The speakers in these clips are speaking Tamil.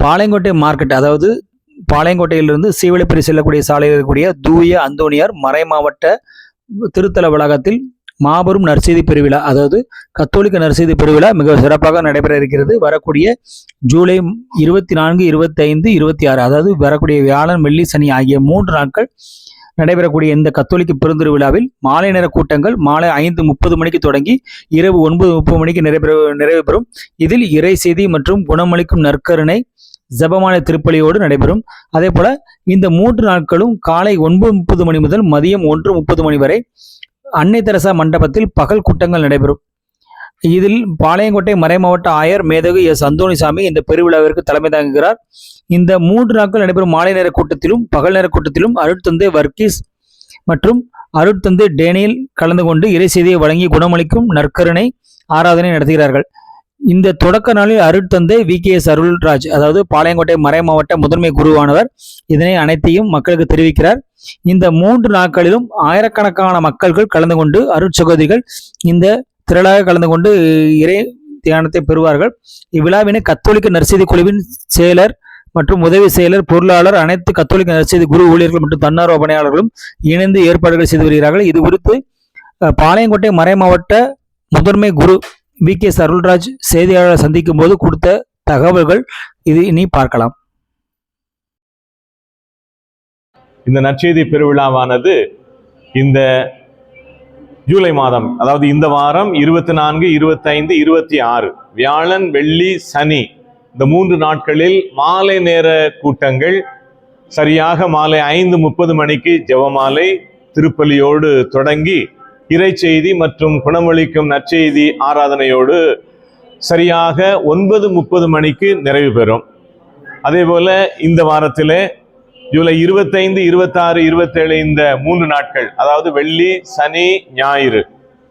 பாளையங்கோட்டை மார்க்கெட் அதாவது பாளையங்கோட்டையிலிருந்து சீவலப்பேரி செல்லக்கூடிய சாலையில் இருக்கக்கூடிய தூய அந்தோணியார் மறைமாவட்ட திருத்தல வளாகத்தில் மாபெரும் நற்செய்தி பெருவிழா அதாவது கத்தோலிக்க நற்செய்தி பெருவிழா மிக சிறப்பாக நடைபெற இருக்கிறது. வரக்கூடிய ஜூலை இருபத்தி நான்கு இருபத்தி ஐந்து இருபத்தி ஆறு அதாவது வரக்கூடிய வியாழன் வெள்ளி சனி ஆகிய மூன்று நாட்கள் நடைபெறக்கூடிய இந்த கத்தோலிக்க பெருந்திருவிழாவில் மாலை நேர கூட்டங்கள் மாலை ஐந்து முப்பது மணிக்கு தொடங்கி இரவு ஒன்பது முப்பது மணிக்கு நிறைவு நிறைவு பெறும். இதில் இறை செய்தி மற்றும் குணமளிக்கும் நற்கருணை ஜெபமான திருப்பலியோடு நடைபெறும். அதே போல இந்த மூன்று நாட்களும் காலை ஒன்பது முப்பது மணி முதல் மதியம் ஒன்று முப்பது மணி வரை அன்னை தெரசா மண்டபத்தில் பகல் கூட்டங்கள் நடைபெறும். இதில் பாளையங்கோட்டை மறைமாவட்ட ஆயர் மேதகு எஸ் அந்தோணிசாமி இந்த பெருவிழாவிற்கு தலைமை தாங்குகிறார். இந்த மூன்று நாட்கள் நடைபெறும் மாலை நேர கூட்டத்திலும் பகல் நேர கூட்டத்திலும் அருட்தந்தை வர்க்கீஸ் மற்றும் அருட்தந்தை டேனியல் கலந்து கொண்டு இறை செய்தியை வழங்கி குணமளிக்கும் நற்கருணை ஆராதனை நடத்துகிறார்கள். இந்த தொடக்க நாளில் அருட்தந்தை வி. கே. எஸ். அருள்ராஜ் அதாவது பாளையங்கோட்டை மறைமாவட்ட முதன்மை குருவானவர் இதனை அனைத்தையும் மக்களுக்கு தெரிவிக்கிறார். இந்த மூன்று நாட்களிலும் ஆயிரக்கணக்கான மக்கள்கள் கலந்து கொண்டு அருட்சகோதரிகள் இந்த திரளாக கலந்து கொண்டு இறை தியானத்தை பெறுவார்கள். இவ்விழாவினை கத்தோலிக்க நற்செய்தி குழுவின் செயலர் மற்றும் உதவி செயலர் பொருளாளர் அனைத்து கத்தோலிக்க நற்செய்தி குரு ஊழியர்கள் மற்றும் தன்னார்வ பணியாளர்களும் இணைந்து ஏற்பாடுகள் செய்து வருகிறார்கள். இது குறித்து பாளையங்கோட்டை பாளையங்கோட்டை மறைமாவட்ட முதன்மை குரு வி கே அருள்ராஜ் செய்தியாளர் சந்திக்கும் போது கொடுத்த தகவல்கள் இது இனி பார்க்கலாம். இந்த நற்செய்தி பெருவிழாவானது இந்த ஜூலை மாதம் அதாவது இந்த வாரம் இருபத்தி நான்கு இருபத்தைந்து இருபத்தி ஆறு வியாழன் வெள்ளி சனி இந்த மூன்று நாட்களில் மாலை நேர கூட்டங்கள் சரியாக மாலை ஐந்து முப்பது மணிக்கு ஜெபமாலை திருப்பலியோடு தொடங்கி இறைச்செய்தி மற்றும் குணமளிக்கும் நற்செய்தி ஆராதனையோடு சரியாக ஒன்பது முப்பது மணிக்கு நிறைவு பெறும். அதே போல் இந்த வாரத்திலே ஜூலை இருபத்தைந்து இருபத்தாறு இருபத்தேழு இந்த மூன்று நாட்கள் அதாவது வெள்ளி சனி ஞாயிறு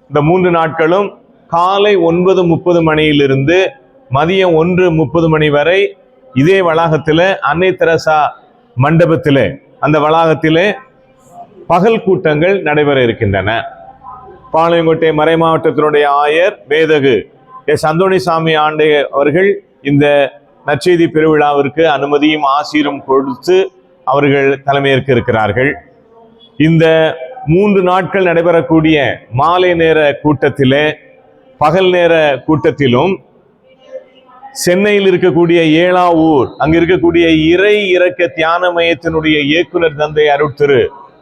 இந்த மூன்று நாட்களும் காலை ஒன்பது முப்பது மணியிலிருந்து மதியம் ஒன்று முப்பது மணி வரை இதே வளாகத்தில் அன்னை தெரசா மண்டபத்திலே அந்த வளாகத்திலே பகல் கூட்டங்கள் நடைபெற இருக்கின்றன. பாளையங்கோட்டை மறை மாவட்டத்தினுடைய ஆயர் வேதகு எஸ் அந்தோணிசாமி ஆண்டே அவர்கள் இந்த நற்செய்தி பெருவிழாவிற்கு அனுமதியும் ஆசீரும் கொடுத்து அவர்கள் தலைமையேற்க இருக்கிறார்கள். இந்த மூன்று நாட்கள் நடைபெறக்கூடிய மாலை நேர கூட்டத்திலே பகல் நேர கூட்டத்திலும் சென்னையில் இருக்கக்கூடிய ஏழாவூர் அங்கு இருக்கக்கூடிய இறை இறக்க தியான மையத்தினுடைய இயக்குனர் தந்தை அருட்திரு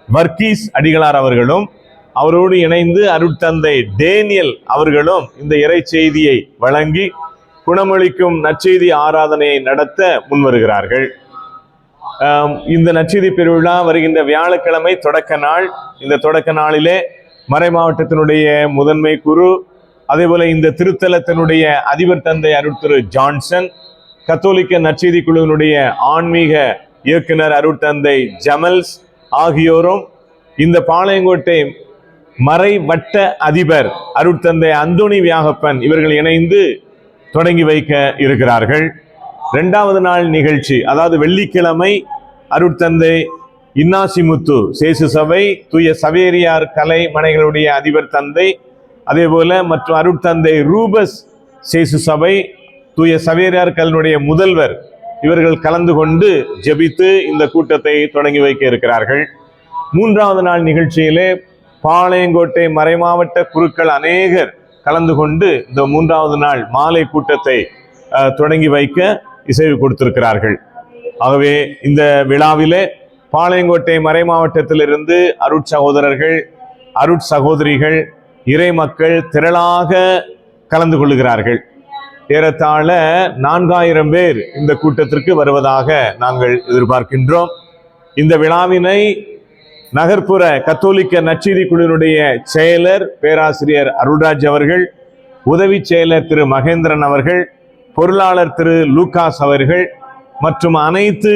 வர்க்கீஸ் அடிகளார் அவர்களும் அவரோடு இணைந்து அருட்தந்தை டேனியல் அவர்களும் இந்த இறை செய்தியை வழங்கி குணமளிக்கும் நற்செய்தி ஆராதனையை நடத்த முன்வருகிறார்கள். இந்த நற்செய்தி பெருவிழா வருகின்ற வியாழக்கிழமை தொடக்க நாள். இந்த தொடக்க நாளிலே மறை மாவட்டத்தினுடைய முதன்மை குரு அதேபோல இந்த திருத்தலத்தினுடைய அதிபர் தந்தை அருட்திரு ஜான்சன் கத்தோலிக்க நற்செய்தி குழுவினுடைய ஆன்மீக இயக்குனர் அருட்தந்தை ஜமல்ஸ் ஆகியோரும் இந்த பாளையங்கோட்டை மறைவட்ட அதிபர் அருட்தந்தை அந்தோணி வியாகப்பன் இவர்கள் இணைந்து தொடங்கி வைக்க இருக்கிறார்கள். ரெண்டாவது நாள் நிகழ்ச்சி அதாவது வெள்ளிக்கிழமை அருட்தந்தை இன்னாசிமுத்து சேசு சபை தூய சவேரியார் கலை மனைகளுடைய அதிபர் தந்தை அதே போல மற்றும் அருட்தந்தை ரூபஸ் சேசு சபை தூய சவேரியார் கல்லுடைய முதல்வர் இவர்கள் கலந்து கொண்டு ஜெபித்து இந்த கூட்டத்தை தொடங்கி வைக்க இருக்கிறார்கள். மூன்றாவது நாள் நிகழ்ச்சியிலே பாளையங்கோட்டை மறைமாவட்ட குருக்கள் அநேகர் கலந்து கொண்டு இந்த மூன்றாவது நாள் மாலை கூட்டத்தை தொடங்கி வைக்க இசைவு கொடுத்திருக்கிறார்கள். ஆகவே இந்த விழாவிலே பாளையங்கோட்டை மறை மாவட்டத்திலிருந்து அருட் சகோதரர்கள் அருட் சகோதரிகள் இறை மக்கள் திரளாக கலந்து கொள்கிறார்கள். ஏறத்தாழ நான்காயிரம் பேர் இந்த கூட்டத்திற்கு வருவதாக நாங்கள் எதிர்பார்க்கின்றோம். இந்த விழாவினை நகர்ப்புற கத்தோலிக்க நச்சீதி குழுவினுடைய செயலர் பேராசிரியர் அருள்ராஜ் அவர்கள் உதவி செயலர் திரு மகேந்திரன் அவர்கள் பொருளாளர் திரு லூகாஸ் அவர்கள் மற்றும் அனைத்து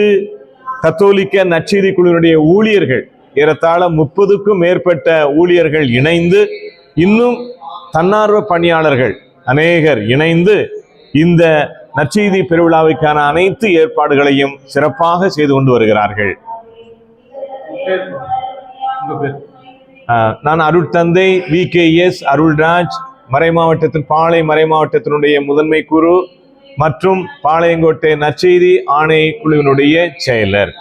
கத்தோலிக்க நச்சீதி குழுவினுடைய ஊழியர்கள் ஏறத்தாழ முப்பதுக்கும் மேற்பட்ட ஊழியர்கள் இணைந்து இன்னும் தன்னார்வ பணியாளர்கள் அநேகர் இணைந்து இந்த நற்செய்தி பெருவிழாவுக்கான அனைத்து ஏற்பாடுகளையும் சிறப்பாக செய்து கொண்டு வருகிறார்கள். ஆஹ் நான் அருட்தந்தை வி கே எஸ் அருள்ராஜ் மறை மாவட்டத்தின் பாளை மறை மாவட்டத்தினுடைய முதன்மை குரு மற்றும் பாளையங்கோட்டை நற்செய்தி ஆணை குழுவினுடைய செயலர்.